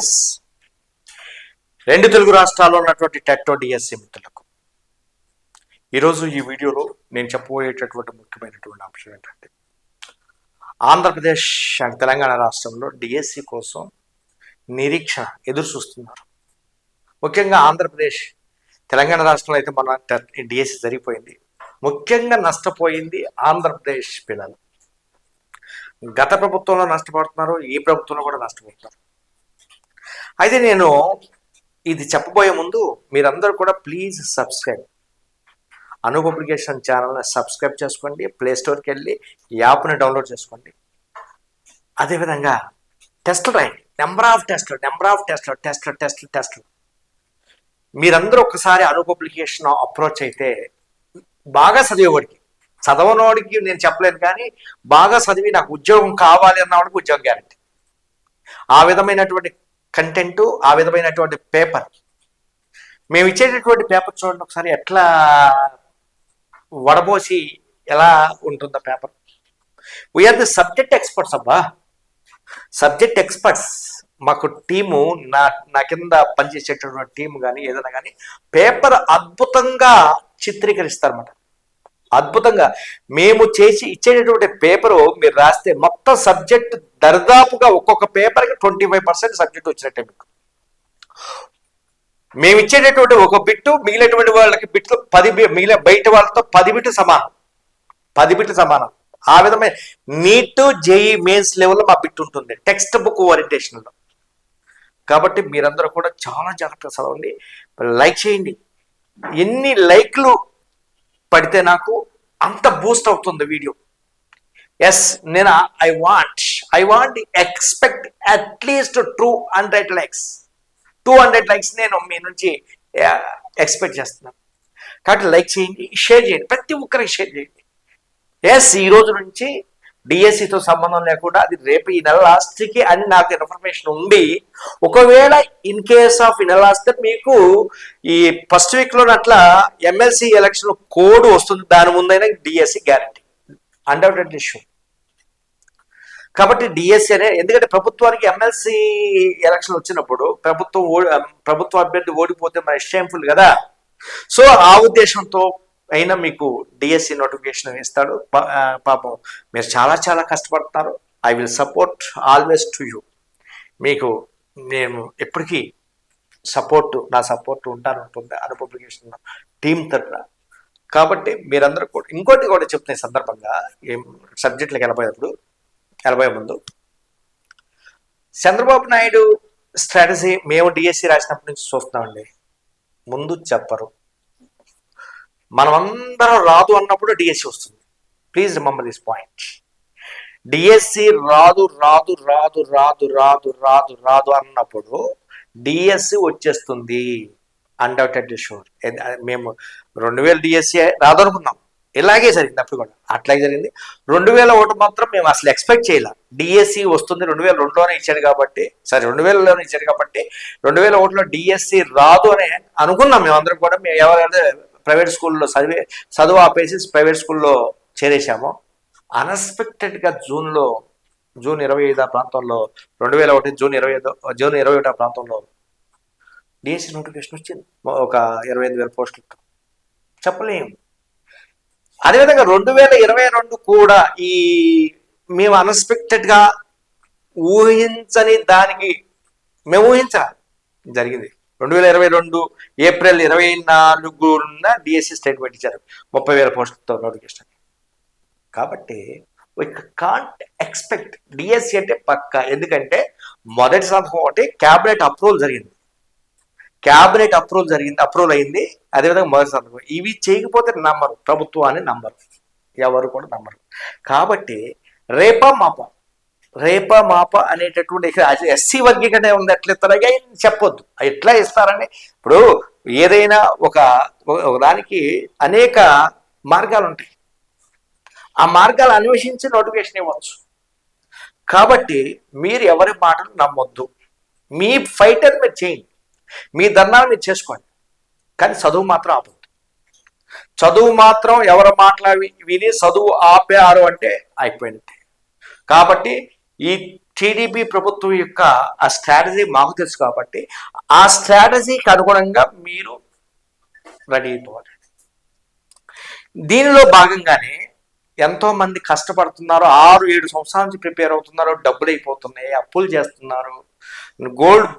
Friends రెండు తెలుగు రాష్ట్రాల్లో ఉన్నటువంటి టెట్టో డిఎస్సి మిత్రులకు. ఈరోజు ఈ వీడియోలో నేను చెప్పబోయేటటువంటి ముఖ్యమైనటువంటి అంశం ఏంటంటే ఆంధ్రప్రదేశ్ అండ్ తెలంగాణ రాష్ట్రంలో డిఎస్సి కోసం నిరీక్షణ ఎదురు చూస్తున్నారు. ముఖ్యంగా ఆంధ్రప్రదేశ్ తెలంగాణ రాష్ట్రంలో అయితే మన డిఎస్సి జరిగిపోయింది. ముఖ్యంగా నష్టపోయింది ఆంధ్రప్రదేశ్ పిల్లలు. గత ప్రభుత్వంలో నష్టపడుతున్నారు ఈ ప్రభుత్వంలో కూడా నష్టపోతున్నారు. అయితే నేను ఇది చెప్పబోయే ముందు మీరందరూ కూడా ప్లీజ్ సబ్స్క్రైబ్ అను పబ్లికేషన్ ఛానల్ని సబ్స్క్రైబ్ చేసుకోండి ప్లే స్టోర్కి వెళ్ళి యాప్ని డౌన్లోడ్ చేసుకోండి. అదేవిధంగా టెస్టులు రాయండి. నెంబర్ ఆఫ్ టెస్ట్లు నెంబర్ ఆఫ్ టెస్ట్లు టెస్ట్లు టెస్ట్లు టెస్ట్లు మీరందరూ ఒకసారి అను పబ్లికేషన్ అప్రోచ్ అయితే బాగా చదివేవాడికి చదవనోడికి నేను చెప్పలేను కానీ బాగా చదివి నాకు ఉద్యోగం కావాలి అన్నవాడికి ఉద్యోగం గ్యారంటీ ఆ విధమైనటువంటి కంటెంట్ ఆ విధమైనటువంటి పేపర్ మేము ఇచ్చేటటువంటి పేపర్ చూడండి ఒకసారి ఎట్లా వడబోసి ఎలా ఉంటుందో paper we are the subject experts అబ్బా. సబ్జెక్ట్ ఎక్స్పర్ట్స్ మాకు టీము నా నా కింద పనిచేసేటటువంటి టీం కానీ ఏదైనా కానీ పేపర్ అద్భుతంగా చిత్రీకరిస్తారన్నమాట. అద్భుతంగా మేము చేసి ఇచ్చేటటువంటి పేపరు మీరు రాస్తే మొత్తం సబ్జెక్ట్ దర్దాపుగా ఒక్కొక్క పేపర్కి ట్వంటీ ఫైవ్ పర్సెంట్ సబ్జెక్ట్ వచ్చినట్టే మీకు. మేము ఇచ్చేటటువంటి ఒక బిట్టు మిగిలినటువంటి వాళ్ళకి బిట్లు పది మిగిలిన బయట వాళ్ళతో పది బిట్లు సమానం. పది బిట్లు సమానం. ఆ విధమైన నీట్ జేఈ మెయిన్స్ లెవెల్లో మా బిట్ ఉంటుంది టెక్స్ట్ బుక్ ఓరియంటేషన్లో. కాబట్టి మీరందరూ కూడా చాలా జాగ్రత్తగా చదవండి. లైక్ చేయండి. ఎన్ని లైక్లు పడితే నాకు అంత బూస్ట్ అవుతుంది వీడియో ఎస్ నేను? I want I want expect at least two hundred likes two hundred likes నేను మీ నుంచి ఎక్స్పెక్ట్ చేస్తున్నాను. కాబట్టి లైక్ చేయండి షేర్ చేయండి ప్రతి ఒక్కరికి షేర్ చేయండి. ఎస్ ఈ రోజు నుంచి డిఎస్సితో సంబంధం లేకుండా అది రేపు ఈ నెల లాస్ట్కి అని నాకు ఇన్ఫర్మేషన్ ఉంది. ఒకవేళ ఇన్ కేస్ ఆఫ్ ఈ నెల లాస్ట్ మీకు ఈ ఫస్ట్ వీక్లో అట్లా ఎమ్మెల్సీ ఎలక్షన్ కోడ్ వస్తుంది దాని ముందైనా డిఎస్సి గ్యారంటీ అన్డౌటెడ్ ఇష్యూ కాబట్టి డిఎస్సి అనే ఎందుకంటే ప్రభుత్వానికి ఎమ్మెల్సీ ఎలక్షన్ వచ్చినప్పుడు ప్రభుత్వం ఓడి ప్రభుత్వ అభ్యర్థి ఓడిపోతే మన షేమ్ఫుల్ కదా. సో ఆ ఉద్దేశంతో అయినా మీకు డిఎస్సి నోటిఫికేషన్ ఇస్తాడు. పా- పాపం మీరు చాలా చాలా కష్టపడుతున్నారు. I will support always to you మీకు నేను ఎప్పటికీ సపోర్ట్ నా సపోర్ట్ ఉంటాను ఉంటుంది అను పబ్లికేషన్ టీం తరఫున కాబట్టి మీరందరూ కూడా ఇంకోటి కూడా చెప్తున్న సందర్భంగా ఏం సబ్జెక్టులకు వెళ్ళబోయేప్పుడు వెళ్ళబోయే ముందు చంద్రబాబు నాయుడు స్ట్రాటజీ మేము డిఎస్సి రాసినప్పటి నుంచి చూస్తున్నామండి. ముందు చెప్పరు. మనమందరం రాదు అన్నప్పుడు డిఎస్సి వస్తుంది. Please remember this point DSC రాదు రాదు రాదు రాదు రాదు రాదు రాదు అన్నప్పుడు డిఎస్సి వచ్చేస్తుంది. అన్డౌటెడ్ షూర్ మేము రెండు వేల డిఎస్సి రాదు అనుకున్నాం ఇలాగే జరిగింది అప్పుడు కూడా అట్లాగే జరిగింది. రెండు వేల ఒకటి మాత్రం మేము అసలు ఎక్స్పెక్ట్ చేయాల. డిఎస్సి వస్తుంది రెండు వేల రెండులోనే ఇచ్చాడు కాబట్టి సరే రెండు వేలలోనే ఇచ్చాడు కాబట్టి రెండు వేల ఒకటిలో డిఎస్సి రాదు అని అనుకున్నాం మేమందరం కూడా. మేము ఎవరైతే ప్రైవేట్ స్కూల్లో చదివే చదువు ఆపేసి ప్రైవేట్ స్కూల్లో చేరేశాము. అన్ఎక్స్పెక్టెడ్గా జూన్లో జూన్ ఇరవై ఐదు ప్రాంతంలో రెండు వేల ఒకటి జూన్ ఇరవై ఐదు జూన్ ఇరవై ఒకటి ప్రాంతంలో డిఎస్సి నోటిఫికేషన్ వచ్చింది. ఒక ఇరవై ఐదు వేల పోస్టులతో చెప్పలేము అదేవిధంగా రెండు వేల ఇరవై రెండు కూడా ఈ మేము అన్ఎక్స్పెక్టెడ్గా ఊహించని దానికి మేము ఊహించాలి జరిగింది. రెండు వేల ఇరవై రెండు ఏప్రిల్ ఇరవై నాలుగున డిఎస్సి స్టేట్మెంట్ ఇచ్చారు. ముప్పై వేల పోస్టులతో నోటిఫికేషన్. కాబట్టి కాంట్ ఎక్స్పెక్ట్ డిఎస్సి అంటే పక్క. ఎందుకంటే మొదటి సంతకం ఒకటి క్యాబినెట్ అప్రూవల్ జరిగింది. క్యాబినెట్ అప్రూవల్ జరిగింది అప్రూవల్ అయింది. అదేవిధంగా మొదటి సంతకం ఇవి చేయకపోతే నమ్మరు. ప్రభుత్వాన్ని నమ్మరు. ఎవరు కూడా నమ్మరు. కాబట్టి రేప మాప? రేప మాప అనేటటువంటి ఎస్సీ వర్గీకరణ ఉంది ఎట్లా చెప్పొద్దు. ఎట్లా ఇస్తారని? ఇప్పుడు ఏదైనా ఒక దానికి అనేక మార్గాలు ఉంటాయి. ఆ మార్గాలు అన్వేషించి నోటిఫికేషన్ ఇవ్వచ్చు. కాబట్టి మీరు ఎవరి మాటలు నమ్మొద్దు. మీ ఫైటర్ మీరు చేయండి. మీ ధర్నాలు మీరు చేసుకోండి. కానీ చదువు మాత్రం ఆపొద్దు. చదువు మాత్రం ఎవరు మాట్లాడి విని చదువు ఆపారు అంటే అయిపోయినట్టే కాబట్టి ఈ టీడీపీ ప్రభుత్వం యొక్క ఆ స్ట్రాటజీ మాకు తెలుసు కాబట్టి ఆ స్ట్రాటజీకి అనుగుణంగా మీరు రెడీ అయిపోవాలి. దీనిలో భాగంగానే ఎంతో మంది కష్టపడుతున్నారు ఆరు ఏడు సంవత్సరాల నుంచి ప్రిపేర్ అవుతున్నారు డబ్బులు అయిపోతున్నాయి అప్పులు చేస్తున్నారు. గోల్డ్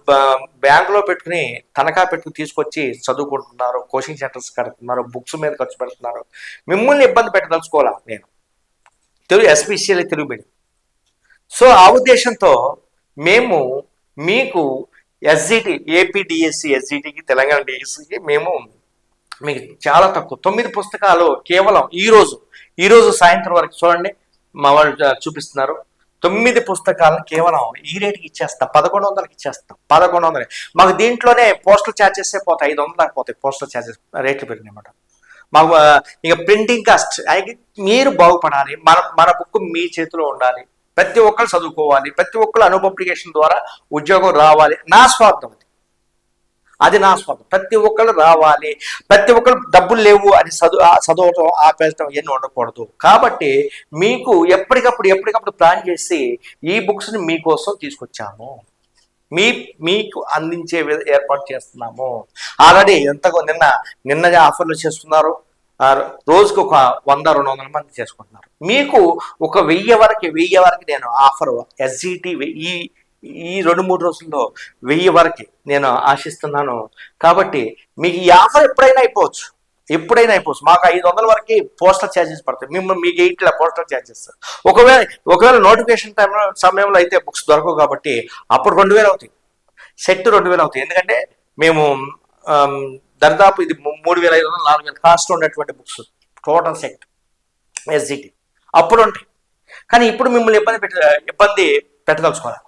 బ్యాంకులో పెట్టుకుని తనఖా పెట్టుకుని తీసుకొచ్చి చదువుకుంటున్నారు కోచింగ్ సెంటర్స్ కడుతున్నారు బుక్స్ మీద ఖర్చు పెడుతున్నారు. మిమ్మల్ని ఇబ్బంది పెట్టదలుచుకోవాలా? నేను. Telugu especially Telugu medium so ఆ ఉద్దేశంతో మేము మీకు ఎస్జిటి ఏపీడిఎస్సి ఎస్జిటికి తెలంగాణ డిఎస్సికి మేము మీకు చాలా తక్కువ తొమ్మిది పుస్తకాలు కేవలం ఈరోజు ఈరోజు సాయంత్రం వరకు చూడండి మా వాళ్ళు చూపిస్తున్నారు. తొమ్మిది పుస్తకాలను కేవలం ఈ రేటుకి ఇచ్చేస్తాం పదకొండు వందలకి ఇచ్చేస్తాం పదకొండు వందలు. మాకు దీంట్లోనే పోస్టల్ ఛార్జెస్ పోతాయి ఐదు వందలు దాకా పోతాయి పోస్టల్ ఛార్జెస్ రేట్లు పెరిగినాయన్నమాట మాకు ఆ, ఇక ప్రింటింగ్ కాస్ట్ అయితే మీరు బాగుపడాలి మన మన బుక్ మీ చేతిలో ఉండాలి. ప్రతి ఒక్కరు చదువుకోవాలి ప్రతి ఒక్కరు అనుపబ్లికేషన్ ద్వారా ఉద్యోగం రావాలి. నా స్వార్థం అది. అది నా స్వార్థం. ప్రతి ఒక్కరు రావాలి. ప్రతి ఒక్కరు డబ్బులు లేవు అని చదువు ఆ చదవటం ఆపేయటం ఇవన్నీ ఉండకూడదు. కాబట్టి మీకు ఎప్పటికప్పుడు ఎప్పటికప్పుడు ప్లాన్ చేసి ఈ బుక్స్ని మీకోసం తీసుకొచ్చాము. మీ మీకు అందించే ఏర్పాటు చేస్తున్నాము. ఆల్రెడీ ఎంతగా నిన్న నిన్న ఆఫర్లు చేస్తున్నారు. రోజుకు ఒక వంద రెండు వందల మంది చేసుకుంటున్నారు. మీకు ఒక వెయ్యి వరకు వెయ్యి వరకు నేను ఆఫర్ ఎస్జిటి ఈ ఈ రెండు మూడు రోజుల్లో వెయ్యి వరకు నేను ఆశిస్తున్నాను. కాబట్టి మీకు ఈ ఆఫర్ ఎప్పుడైనా అయిపోవచ్చు. ఎప్పుడైనా అయిపోవచ్చు. మాకు ఐదు వందల వరకు పోస్టల్ ఛార్జెస్ పడతాయి. మిమ్మల్ని మీకు ఎయిట్లో పోస్టల్ ఛార్జెస్ ఒకవేళ ఒకవేళ నోటిఫికేషన్ టైంలో సమయంలో అయితే బుక్స్ దొరకవు కాబట్టి అప్పుడు రెండు వేలు అవుతాయి. సెట్ రెండు వేలు అవుతాయి. ఎందుకంటే మేము దర్దాపు ఇది మూడు వేల ఐదు వందలు నాలుగు వేల కాస్ట్ ఉన్నటువంటి బుక్స్. Total set. ఎస్జిటి అప్పుడు ఉంటాయి. కానీ ఇప్పుడు మిమ్మల్ని ఇబ్బంది పెట్ట ఇబ్బంది పెట్టదలుచుకోవాలి.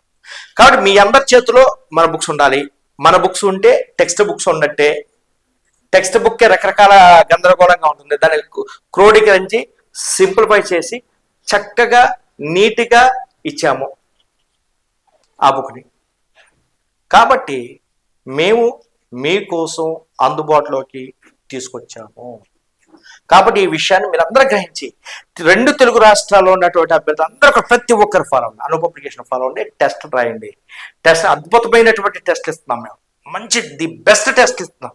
కాబట్టి మీ అందరి చేతిలో మన బుక్స్ ఉండాలి. మన బుక్స్ ఉంటే టెక్స్ట్ బుక్స్ ఉన్నట్టే. టెక్స్ట్ బుక్కే రకరకాల గందరగోళంగా ఉంటుంది. దాన్ని క్రోడీకరించి సింప్లిఫై చేసి చక్కగా నీట్గా ఇచ్చాము ఆ బుక్ని. కాబట్టి మేము మీకోసం అందుబాటులోకి తీసుకొచ్చాము. కాబట్టి ఈ విషయాన్ని మీరు అందరూ గ్రహించి రెండు తెలుగు రాష్ట్రాల్లో ఉన్నటువంటి అభ్యర్థులు అందరూ ప్రతి ఒక్కరు ఫాలో అవ్వండి. అనుభవ అప్లికేషన్ ఫాలో అవ్వండి టెస్ట్ రాయండి టెస్ట్ అద్భుతమైనటువంటి టెస్ట్ ఇస్తున్నాం మేము. మంచి ది బెస్ట్ టెస్ట్ ఇస్తున్నాం.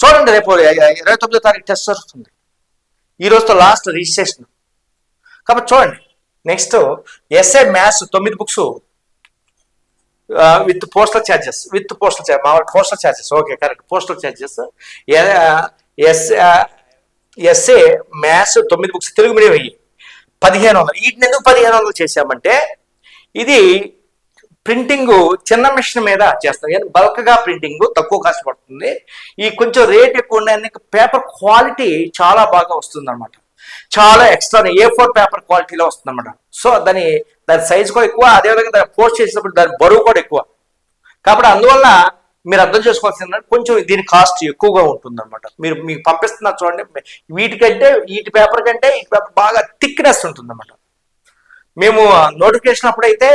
చూడండి రేపు ఇరవై తొమ్మిదో తారీఖు టెస్ట్ వస్తుంది. ఈ రోజుతో లాస్ట్ రిజిస్ట్రేషన్ కాబట్టి చూడండి నెక్స్ట్ ఎస్ఏ మ్యాథ్స్ తొమ్మిది books with postal charges with postal charge మా postal charges okay correct postal charges yes SA maths తొమ్మిది బుక్స్ తెలుగు మీడియం వెయ్యి. పదిహేను వందలు. వీటిని ఎందుకు పదిహేను వందలు చేశామంటే ఇది ప్రింటింగ్ చిన్న మిషన్ మీద చేస్తాం కానీ బల్క్గా ప్రింటింగ్ తక్కువ కాస్ట్ పడుతుంది. ఈ కొంచెం రేట్ ఎక్కువ ఉన్నాయి పేపర్ క్వాలిటీ చాలా బాగా వస్తుంది అనమాట చాలా ఎక్స్ట్రా ఏ ఫోర్ పేపర్ క్వాలిటీలో వస్తుంది అనమాట సో దాని దాని సైజ్ కూడా ఎక్కువ అదేవిధంగా దాన్ని పోస్ట్ చేసినప్పుడు దాని బరువు కూడా ఎక్కువ. కాబట్టి అందువల్ల మీరు అర్థం చేసుకోవాల్సిందంటే కొంచెం దీని కాస్ట్ ఎక్కువగా ఉంటుంది అనమాట మీరు మీకు పంపిస్తున్నారు చూడండి వీటికంటే వీటి పేపర్ కంటే ఈ పేపర్ బాగా థిక్నెస్ ఉంటుంది అనమాట మేము నోటిఫికేషన్ అప్పుడైతే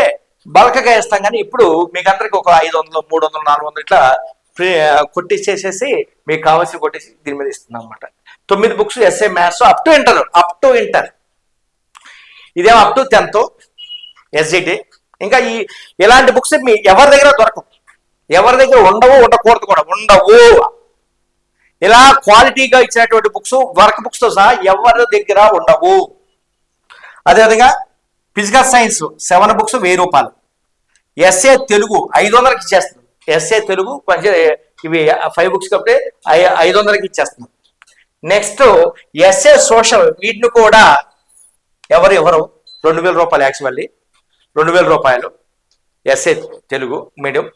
బల్కగా వేస్తాం కానీ ఇప్పుడు మీకు అందరికి ఒక ఐదు వందలు మూడు వందలు నాలుగు వందలు ఇట్లా ప్రి- కొట్టించేసేసి మీకు కావాల్సి కొట్టేసి దీని మీద ఇస్తున్నాం అనమాట తొమ్మిది books SA maths up to inter up to inter ఇదేమో అప్ టు టెన్త్ ఎస్జిటి ఇంకా ఈ ఇలాంటి బుక్స్ మీ ఎవరి దగ్గర దొరకవు? ఎవరి దగ్గర ఉండవు ఉండకూడదు కూడా. ఉండవు. ఇలా క్వాలిటీగా ఇచ్చినటువంటి బుక్స్ వర్క్ బుక్స్తో సహా ఎవరి దగ్గర ఉండవు. అదేవిధంగా ఫిజికల్ సైన్స్ సెవెన్ బుక్స్ వెయ్యి రూపాయలు. ఎస్ఏ తెలుగు ఐదు వందలకి ఇచ్చేస్తుంది ఎస్ఏ తెలుగు కొంచెం ఇవి ఫైవ్ బుక్స్ కాబట్టి ఐ- ఐదు వందలకి ఇచ్చేస్తున్నాం. నెక్స్ట్ ఎస్ఏ సోషల్ వీటిని కూడా ఎవరు ఎవరు రెండు వేల రూపాయలు యాక్చువల్లీ రెండు వేల రూపాయలు. SA Telugu medium.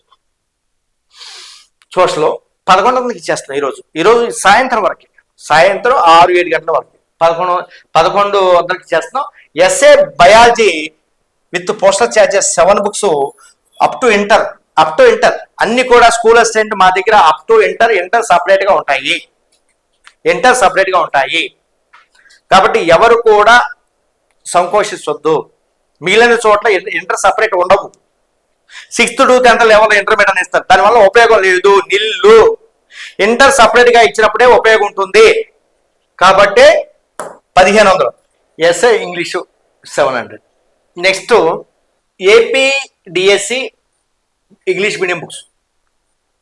సోషల్ పదకొండు వందలకి ఇచ్చేస్తున్నాం ఈరోజు. ఈరోజు సాయంత్రం వరకు. సాయంత్రం ఆరు ఏడు గంటల వరకు. పదకొండు పదకొండు వందలకి చేస్తున్నాం SA biology with postal charges seven books up to inter up to inter అన్ని కూడా స్కూల్ అసిస్టెంట్ మా దగ్గర అప్ టు ఇంటర్ ఇంటర్ సపరేట్గా ఉంటాయి. ఇంటర్ సపరేట్గా ఉంటాయి. కాబట్టి ఎవరు కూడా సంకోషించొద్దు మిగిలిన చోట్ల ఇంటర్ సపరేట్ ఉండవు. Sixth to tenth level intermediate ఇస్తారు. దానివల్ల ఉపయోగం లేదు. నిల్లు. ఇంటర్ సపరేట్గా ఇచ్చినప్పుడే ఉపయోగం ఉంటుంది. కాబట్టి పదిహేను వందలు. SA English seven hundred next AP DSC English medium books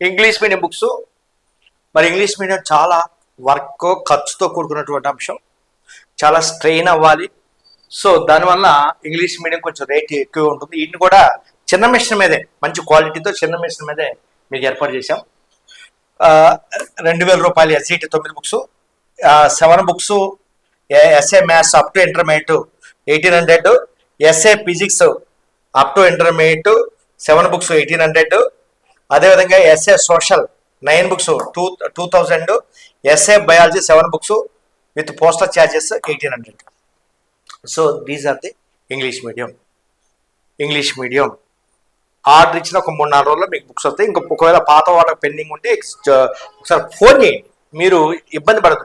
English medium books మరి ఇంగ్లీష్ మీడియం చాలా వర్క్ ఖర్చుతో కూడుకున్నటువంటి అంశం. చాలా స్ట్రెయిన్ అవ్వాలి. సో దానివల్ల ఇంగ్లీష్ మీడియం కొంచెం రేట్ ఎక్కువ ఉంటుంది. వీటిని కూడా చిన్న మిషన్ మీదే మంచి క్వాలిటీతో చిన్న మిషన్ మీదే మీకు ఏర్పాటు చేశాం. రెండు వేల రూపాయలు ఎస్జిటి తొమ్మిది books seven books SA maths up to intermediate eighteen hundred SA physics up to intermediate seven books eighteen hundred అదేవిధంగా SA social nine books two two thousand SA biology seven books with postal charges eighteen hundred. So these are the English medium English medium order ఇచ్చిన ఒక మూడు నాలుగు రోజుల్లో మీకు books వస్తాయి. ఇంకా ఒకవేళ పాత వాళ్ళకి పెండింగ్ ఉంటే ఒకసారి ఫోన్ చేయండి. మీరు ఇబ్బంది పడదు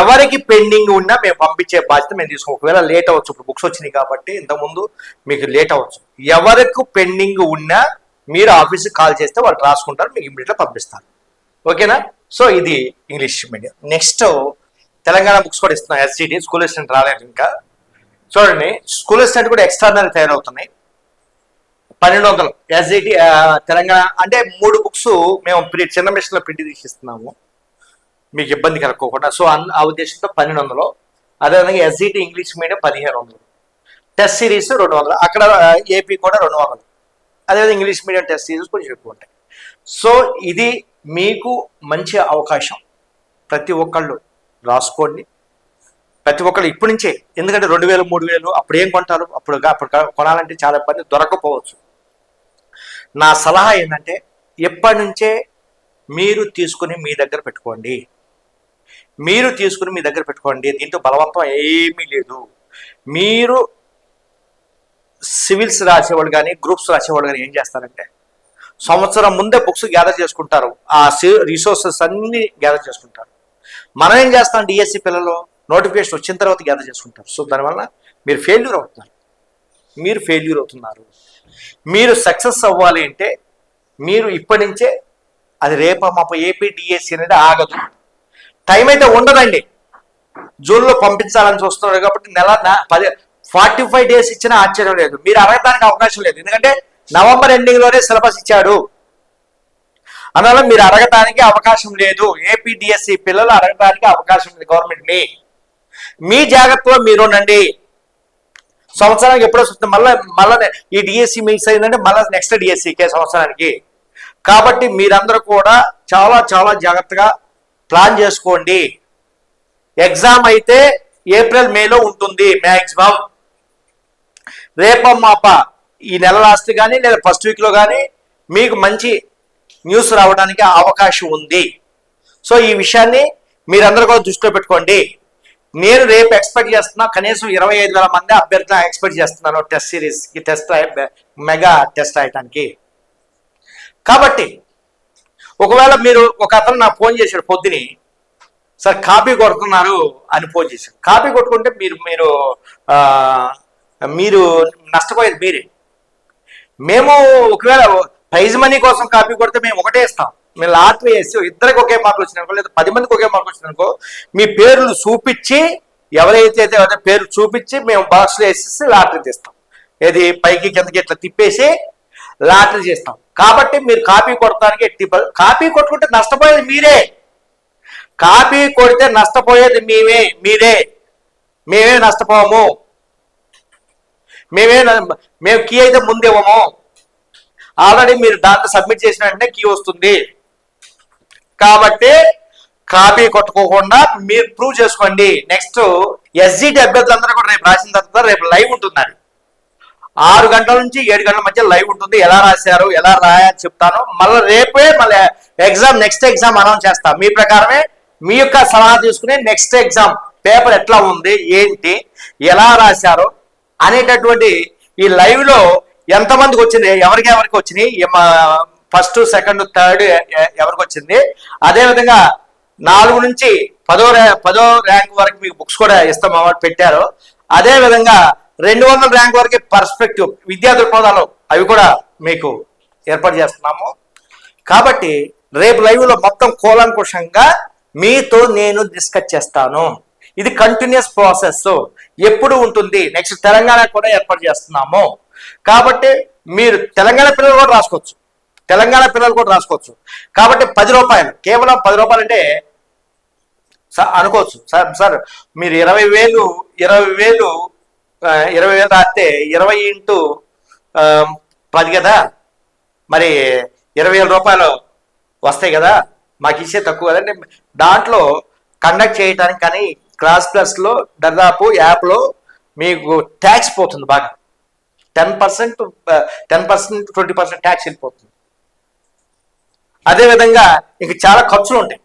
ఎవరికి పెండింగ్ ఉన్నా మేము పంపించే బాధ్యత మేము తీసుకోం ఒకవేళ లేట్ అవ్వచ్చు. ఇప్పుడు బుక్స్ వచ్చినాయి కాబట్టి ఇంతకుముందు మీకు లేట్ అవ్వచ్చు. ఎవరికి పెండింగ్ ఉన్నా మీరు ఆఫీస్కి కాల్ చేస్తే వాళ్ళు రాసుకుంటారు. మీకు ఇమ్మీడియట్గా పంపిస్తారు. ఓకేనా? సో ఇది English medium next Telangana books కూడా ఇస్తున్నాం. ఎస్జిటి స్కూల్ అసిస్టెంట్ రాలేదు ఇంకా. చూడండి స్కూల్ అసిస్టెంట్ కూడా ఎక్స్ట్రానరీ తయారవుతున్నాయి. పన్నెండు వందలు. ఎస్జిటి తెలంగాణ అంటే మూడు బుక్స్ మేము ప్రి- చిన్న మిషన్లో ప్రింట్ తీసిస్తున్నాము. మీకు ఇబ్బంది కలగకోకుండా సో అన్- ఆ ఉద్దేశంతో పన్నెండు వందలు. అదేవిధంగా ఎస్జిటి ఇంగ్లీష్ మీడియం పదిహేను వందలు. టెస్ట్ సిరీస్ రెండు వందలు. అక్కడ ఏపీ కూడా రెండు వందలు. అదేవిధంగా ఇంగ్లీష్ మీడియం టెస్ట్ సిరీస్ కొంచెం ఎక్కువ ఉంటాయి. సో ఇది మీకు మంచి అవకాశం. ప్రతి ఒక్కళ్ళు రాసుకోండి. ప్రతి ఒక్కరు ఇప్పటి నుంచే ఎందుకంటే రెండు వేలు మూడు వేలు అప్పుడు ఏం కొంటారు? అప్పుడు అప్పుడు కొనాలంటే చాలా ఇబ్బంది దొరకపోవచ్చు. నా సలహా ఏంటంటే ఎప్పటి నుంచే మీరు తీసుకుని మీ దగ్గర పెట్టుకోండి. మీరు తీసుకుని మీ దగ్గర పెట్టుకోండి దీంతో బలవంతం ఏమీ లేదు. మీరు సివిల్స్ రాసేవాళ్ళు కానీ గ్రూప్స్ రాసేవాళ్ళు కానీ ఏం చేస్తారంటే సంవత్సరం ముందే బుక్స్ గ్యాదర్ చేసుకుంటారు. ఆ రిసోర్సెస్ అన్ని గ్యాదర్ చేసుకుంటారు. మనం ఏం చేస్తాం డిఎస్సి పిల్లలు? నోటిఫికేషన్ వచ్చిన తర్వాత గ్యాదర్ చేసుకుంటారు. సో దానివల్ల మీరు ఫెయిల్యూర్ అవుతున్నారు. మీరు ఫెయిల్యూర్ అవుతున్నారు. మీరు సక్సెస్ అవ్వాలి అంటే మీరు ఇప్పటి నుంచే అది రేప మాప ఏపీ డిఎస్సి అనేది ఆగదు. టైం అయితే ఉండదండి. జూన్లో పంపించాలని చూస్తున్నారు కాబట్టి నెల పది ఫార్టీ ఫైవ్ డేస్ ఇచ్చినా ఆశ్చర్యం లేదు. మీరు అడగడానికి అవకాశం లేదు. ఎందుకంటే నవంబర్ ఎండింగ్లోనే సిలబస్ ఇచ్చాడు. అందువల్ల మీరు అడగటానికి అవకాశం లేదు. ఏపీడిఎస్సి పిల్లలు అడగటానికి అవకాశం లేదు గవర్నమెంట్ని. మీ జాగ్రత్తలో మీరు సంవత్సరానికి ఎప్పుడో వస్తుంది మళ్ళీ మళ్ళీ ఈ డిఎస్సి మిక్స్ అయిందంటే మళ్ళీ నెక్స్ట్ డిఎస్సికే సంవత్సరానికి. కాబట్టి మీరందరూ కూడా చాలా చాలా జాగ్రత్తగా ప్లాన్ చేసుకోండి. ఎగ్జామ్ అయితే ఏప్రిల్ మేలో ఉంటుంది మ్యాక్సిమం రేపమ్మాప ఈ నెల లాస్ట్ కానీ లేదా ఫస్ట్ వీక్లో కానీ మీకు మంచి న్యూస్ రావడానికి అవకాశం ఉంది. సో ఈ విషయాన్ని మీరందరూ కూడా దృష్టిలో పెట్టుకోండి. నేను రేపు ఎక్స్పెక్ట్ చేస్తున్నా కనీసం ఇరవై ఐదు వేల మంది అభ్యర్థులు ఎక్స్పెక్ట్ చేస్తున్నాను టెస్ట్ సిరీస్కి టెస్ట్ మెగా టెస్ట్ రాయటానికి. కాబట్టి ఒకవేళ మీరు ఒక అతను నాకు ఫోన్ చేశాడు పొద్దుని సార్ కాపీ కొడుతున్నారు అని ఫోన్ చేశాడు. కాపీ కొట్టుకుంటే మీరు మీరు మీరు నష్టపోయేది మీరే. మేము ఒకవేళ ప్రైజ్ మనీ కోసం కాపీ కొడితే మేము ఒకటే ఇస్తాం. మేము లాటరీ వేసి ఇద్దరికి ఒకే మార్కులు వచ్చినారనుకో లేదా పది మందికి ఒకే మార్కులు వచ్చినారనుకో మీ పేర్లు చూపించి ఎవరైతే అయితే పేరు చూపించి మేము బాక్స్లో వేసేసి లాటరీ తీస్తాం. ఏది పైకి కిందకి ఇట్లా తిప్పేసి లాటరీ చేస్తాం. కాబట్టి మీరు కాపీ కొడతానికి ఎట్టి కాపీ కొట్టుకుంటే నష్టపోయేది మీరే. కాపీ కొడితే నష్టపోయేది మేమే మీరే. మేమే నష్టపోము. మేమే మేము కీ అయితే ముందేమో. ఆల్రెడీ మీరు దాంట్లో సబ్మిట్ చేసిన వెంటనే కీ వస్తుంది. కాబట్టి కాపీ కొట్టుకోకుండా మీరు ప్రూవ్ చేసుకోండి. నెక్స్ట్ ఎస్జిటి అభ్యర్థులందరూ కూడా రేపు రాసిన తర్వాత రేపు లైవ్ ఉంటుందండి ఆరు గంటల నుంచి ఏడు గంటల మధ్య లైవ్ ఉంటుంది. ఎలా రాశారు ఎలా రాయని చెప్తాను. మళ్ళీ రేపే మళ్ళీ ఎగ్జామ్ నెక్స్ట్ ఎగ్జామ్ అనౌన్స్ చేస్తాం. మీ ప్రకారమే మీ యొక్క సలహా తీసుకుని నెక్స్ట్ ఎగ్జామ్ పేపర్ ఎట్లా ఉంది ఏంటి ఎలా రాశారు అనేటటువంటి ఈ లైవ్లో ఎంతమందికి వచ్చింది ఎవరికి ఎవరికి వచ్చినాయి ఫస్ట్ సెకండ్ థర్డ్ ఎవరికి వచ్చింది? అదే విధంగా నాలుగు నుంచి పదో పదో ర్యాంక్ వరకు మీకు బుక్స్ కూడా ఇస్తాం అన్నమాట పెట్టారు. అదేవిధంగా రెండు వందల ర్యాంక్ వరకు పర్స్పెక్టివ్ విద్యా దృక్పథాలు అవి కూడా మీకు ఏర్పాటు చేస్తున్నాము. కాబట్టి రేపు లైవ్లో మొత్తం కూలంకుషంగా మీతో నేను డిస్కస్ చేస్తాను. ఇది కంటిన్యూస్ ప్రాసెస్. ఎప్పుడు ఉంటుంది? నెక్స్ట్ తెలంగాణ కూడా ఏర్పాటు చేస్తున్నాము. కాబట్టి మీరు తెలంగాణ పిల్లలు కూడా రాసుకోవచ్చు. తెలంగాణ పిల్లలు కూడా రాసుకోవచ్చు. కాబట్టి పది రూపాయలు కేవలం పది రూపాయలు అంటే స- అనుకోవచ్చు. సార్ సార్ మీరు ఇరవై వేలు ఇరవై వేలు ఇరవై వేలు రాస్తే ఇరవై ఇంటూ పది కదా? మరి ఇరవై వేల రూపాయలు వస్తాయి కదా? మాకు ఇచ్చే తక్కువ కదండి దాంట్లో కండక్ట్ చేయడానికి కానీ క్లాస్ ప్లస్లో దాదాపు యాప్లో మీకు ట్యాక్స్ పోతుంది బాగా. Ten percent ten percent twenty percent tax వెళ్ళిపోతుంది. అదేవిధంగా ఇంక చాలా ఖర్చులు ఉంటాయి.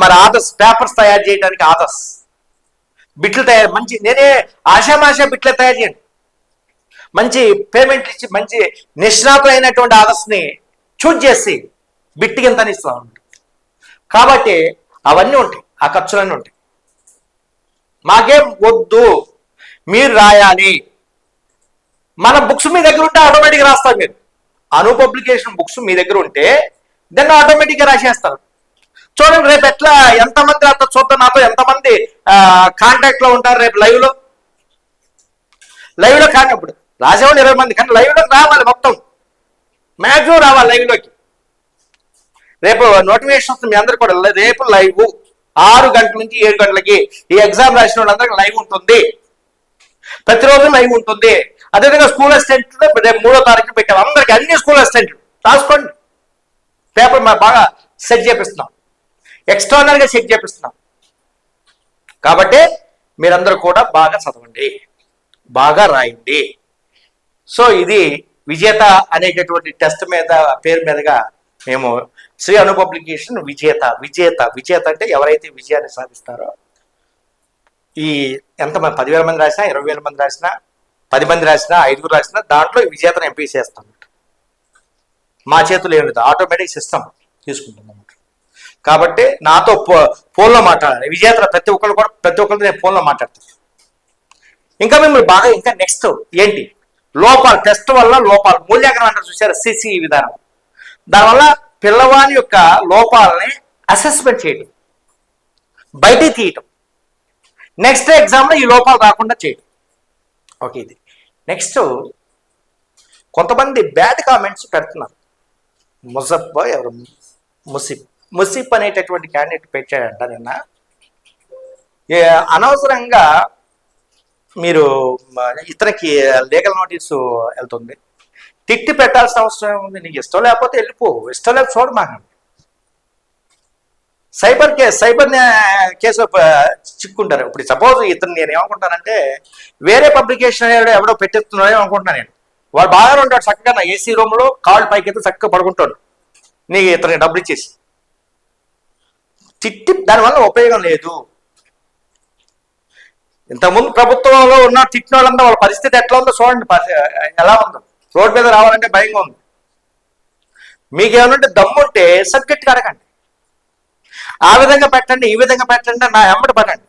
మరి ఆదర్స్ పేపర్స్ తయారు చేయడానికి ఆదర్స్ బిట్లు తయారు మంచి నేనే ఆశామాషా బిట్లే తయారు చేయండి. మంచి పేమెంట్ ఇచ్చి మంచి నిష్ణాతులైనటువంటి ఆదర్స్ని చూజ్ చేసి బిట్టికి ఎంత ఇస్తాం కాబట్టి అవన్నీ ఉంటాయి ఆ ఖర్చులన్నీ ఉంటాయి. మాకేం వద్దు మీరు రాయాలి. మన బుక్స్ మీ దగ్గర ఉంటే ఆటోమేటిక్గా రాస్తారు మీరు. అను పబ్లికేషన్ బుక్స్ మీ దగ్గర ఉంటే దాన్ని ఆటోమేటిక్గా రాసేస్తారు. చూడండి రేపు ఎట్లా ఎంతమంది అంత చూద్దాం నాతో ఎంతమంది కాంటాక్ట్లో ఉంటారు రేపు లైవ్లో లైవ్లో కానీ ఇప్పుడు రాసేవాళ్ళు ఇరవై మంది కానీ లైవ్లోకి రావాలి మొత్తం. మ్యాక్సిమం రావాలి లైవ్లోకి రేపు నోటిఫికేషన్ వస్తుంది మీ అందరు కూడా రేపు లైవ్ ఆరు గంటల నుంచి ఏడు గంటలకి ఈ ఎగ్జామ్ రాసిన వాళ్ళందరికీ లైవ్ ఉంటుంది. ప్రతిరోజు లైవ్ ఉంటుంది. అదేవిధంగా స్కూల్ అసిస్టెంట్ రేపు మూడో తారీఖు పెట్టాం. అందరికి అన్ని స్కూల్ అసిస్టెంట్ రాసుకోండి. పేపర్ మా బాగా సెట్ చేపిస్తున్నాం. ఎక్స్ట్రానల్గా సెట్ చేపిస్తున్నాం. కాబట్టి మీరందరూ కూడా బాగా చదవండి. బాగా రాయండి. సో ఇది విజేత అనేటటువంటి టెస్ట్ మీద పేరు మీదుగా మేము శ్రీ అను పబ్లికేషన్ విజేత విజేత విజేత అంటే ఎవరైతే విజయాన్ని సాధిస్తారో ఈ ఎంతమంది పదివేల మంది రాసినా ఇరవై వేల మంది రాసినా పది మంది రాసినా ఐదుగురు రాసినా దాంట్లో విజేతను ఎంపిక చేస్తాం. మా చేతులు ఏమి లేదు. ఆటోమేటిక్ సిస్టమ్ తీసుకుంటుంది అన్నమాట కాబట్టి నాతో ఫో- ఫోన్లో మాట్లాడాలి. విజేత ప్రతి ఒక్కరు కూడా ప్రతి ఒక్కరితో నేను ఫోన్లో మాట్లాడతాను ఇంకా మిమ్మల్ని బాగా ఇంకా నెక్స్ట్ ఏంటి? లోపాలు టెస్ట్ వల్ల లోపాలు. మూల్యాంకనం అంటారు చూసారు? సిసి విధానం. దానివల్ల పిల్లవాని యొక్క లోపాలని అసెస్మెంట్ చేయడం. బయటికి తీయటం. నెక్స్ట్ ఎగ్జామ్లో ఈ లోపాలు రాకుండా చేయడం ఓకే ఇది. నెక్స్ట్ కొంతమంది బ్యాడ్ కామెంట్స్ పెడుతున్నారు. ముజఫ్ ఎవరు? ముసిఫ్. ముసిఫ్ అనేటటువంటి క్యాండిడేట్ పెట్టాడంట నిన్న. అనవసరంగా మీరు ఇతనికి లీగల్ నోటీసు వెళ్తుంది. తిట్టి పెట్టాల్సిన అవసరం ఉంది నీకు ఇష్టం లేకపోతే వెళ్ళిపో. ఇష్టం లేకపోతే చూడమాకండి మాకు. సైబర్ కే సైబర్ కేసు చిక్కుంటారు ఇప్పుడు సపోజ్ ఇతను నేను ఏమనుకుంటానంటే వేరే పబ్లికేషన్ ఎవడో పెట్టేస్తున్నాడో అనుకుంటున్నాను నేను. వాడు బాగానే ఉంటాడు చక్కగా నా ఏసీ రూమ్లో కాళ్ళు పైకి అయితే చక్కగా పడుకుంటాడు. నీకు ఇతనికి డబ్బులు ఇచ్చేసి. తిట్టి దానివల్ల ఉపయోగం లేదు. ఇంతకుముందు ప్రభుత్వంలో ఉన్న తిట్టిన వాళ్ళంతా వాళ్ళ పరిస్థితి ఎట్లా ఉందో చూడండి. ఎలా ఉందో. రోడ్ మీద రావాలంటే భయంగా ఉంది. మీకు దమ్ముంటే సబ్జెక్ట్ అడగండి. ఆ విధంగా పెట్టండి ఈ విధంగా పెట్టండి నా ఎమ్మటి పడండి.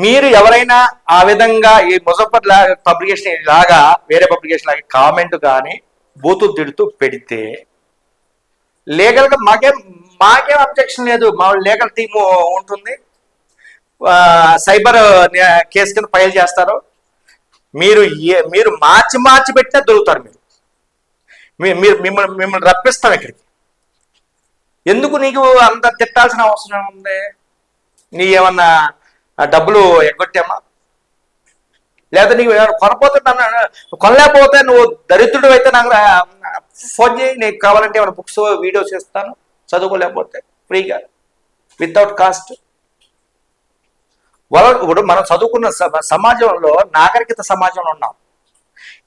మీరు ఎవరైనా ఆ విధంగా ఈ ముజఫర్ లాగా పబ్లికేషన్ లాగా వేరే పబ్లికేషన్ లాగా కామెంట్ కానీ బూతు తిడుతూ పెడితే లీగల్గా మాకేం మాకేం అబ్జెక్షన్ లేదు. మా లీగల్ టీము ఉంటుంది. సైబర్ కేసు కింద ఫైల్ చేస్తారు. మీరు ఏ- మీరు మార్చి మార్చి పెట్టినా దొరుకుతారు మీరు. మీ- మీరు మిమ్మల్ని మిమ్మల్ని రప్పిస్తాం ఇక్కడికి. ఎందుకు నీకు అంత తిట్టాల్సిన అవసరం ఉంది? నీ ఏమన్నా డబ్బులు ఎగ్గొట్టామా? లేదా నీకు ఏమైనా కొనపోతే నన్ను కొనలేకపోతే నువ్వు దరిద్రుడు అయితే నాకు ఫోన్ చేయి నీకు కావాలంటే ఏమైనా బుక్స్ వీడియోస్ ఇస్తాను. చదువుకోలేకపోతే ఫ్రీగా వితౌట్ కాస్ట్. వాళ్ళ ఇప్పుడు మనం చదువుకున్న సమాజంలో నాగరికత సమాజంలో ఉన్నాం.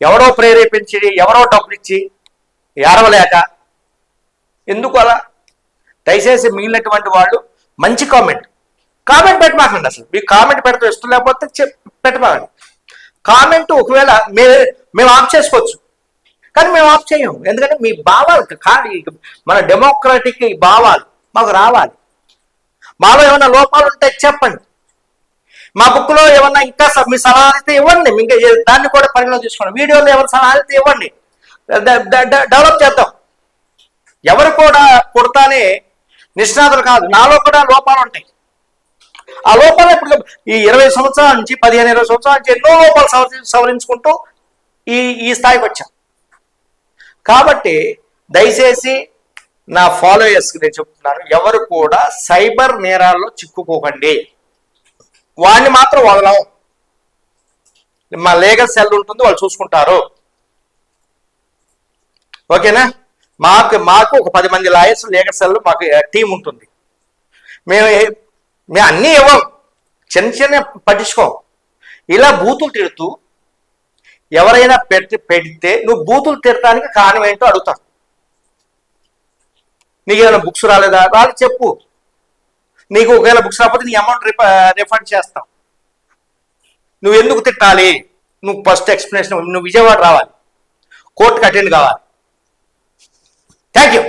ఎవరో ప్రేరేపించి ఎవరో డబ్బులు ఇచ్చి ఏడవలేక ఎందుకు అలా? దయచేసి మిగిలినటువంటి వాళ్ళు మంచి కామెంట్. కామెంట్ పెట్టమాకండి అసలు. మీకు కామెంట్ పెడితే ఇష్టం లేకపోతే చెప్ పెట్టమాకండి. కామెంట్ ఒకవేళ మే మేము ఆఫ్ చేసుకోవచ్చు. కానీ మేము ఆఫ్ చేయము. ఎందుకంటే మీ భావాలు కానీ మన డెమోక్రటిక్ భావాలు మాకు రావాలి. మాలో ఏమైనా లోపాలు ఉంటే చెప్పండి. మా బుక్లో ఏమన్నా ఇంకా మీ సలహాలు అయితే ఇవ్వండి. ఇంకా దాన్ని కూడా పరిగణలో తీసుకోండి. వీడియోలో ఏమైనా సలహాలు అయితే ఇవ్వండి. డెవలప్ చేద్దాం. ఎవరు కూడా పుడతానే నిష్ణాతులు కాదు. నాలో కూడా లోపాలు ఉంటాయి. ఆ లోపాలు ఇప్పుడు ఈ ఇరవై సంవత్సరాల నుంచి పదిహేను ఇరవై సంవత్సరాల నుంచి ఎన్నో లోపాలు సవరి సవరించుకుంటూ ఈ ఈ స్థాయికి వచ్చాం. కాబట్టి దయచేసి నా ఫాలోయర్స్కి నేను చెప్తున్నాను ఎవరు కూడా సైబర్ నేరాల్లో చిక్కుకోకండి. వాడిని మాత్రం వదలం. మా లీగల్ సెల్ ఉంటుంది వాళ్ళు చూసుకుంటారు. ఓకేనా? మాకు మాకు ఒక పది మంది లాయర్స్ లీగల్ సెల్ మాకు టీం ఉంటుంది. మేము మేము అన్నీ ఇవ్వం. చిన్న చిన్న పట్టించుకోం. ఇలా బూతులు తిడుతూ ఎవరైనా పెట్టి పెడితే నువ్వు బూతులు తిరటానికి కారణం ఏంటో అడుగుతాం. నీకు ఏమైనా బుక్స్ రాలేదా? రాలేదు చెప్పు. నీకు ఒకవేళ బుక్స్ రాకపోతే నీ అమౌంట్ రిఫండ్ చేస్తాం. నువ్వు ఎందుకు తిట్టాలి? నువ్వు ఫస్ట్ ఎక్స్ప్లెనేషన్ నువ్వు విజయవాడ రావాలి. కోర్టుకు అటెండ్ కావాలి. Thank you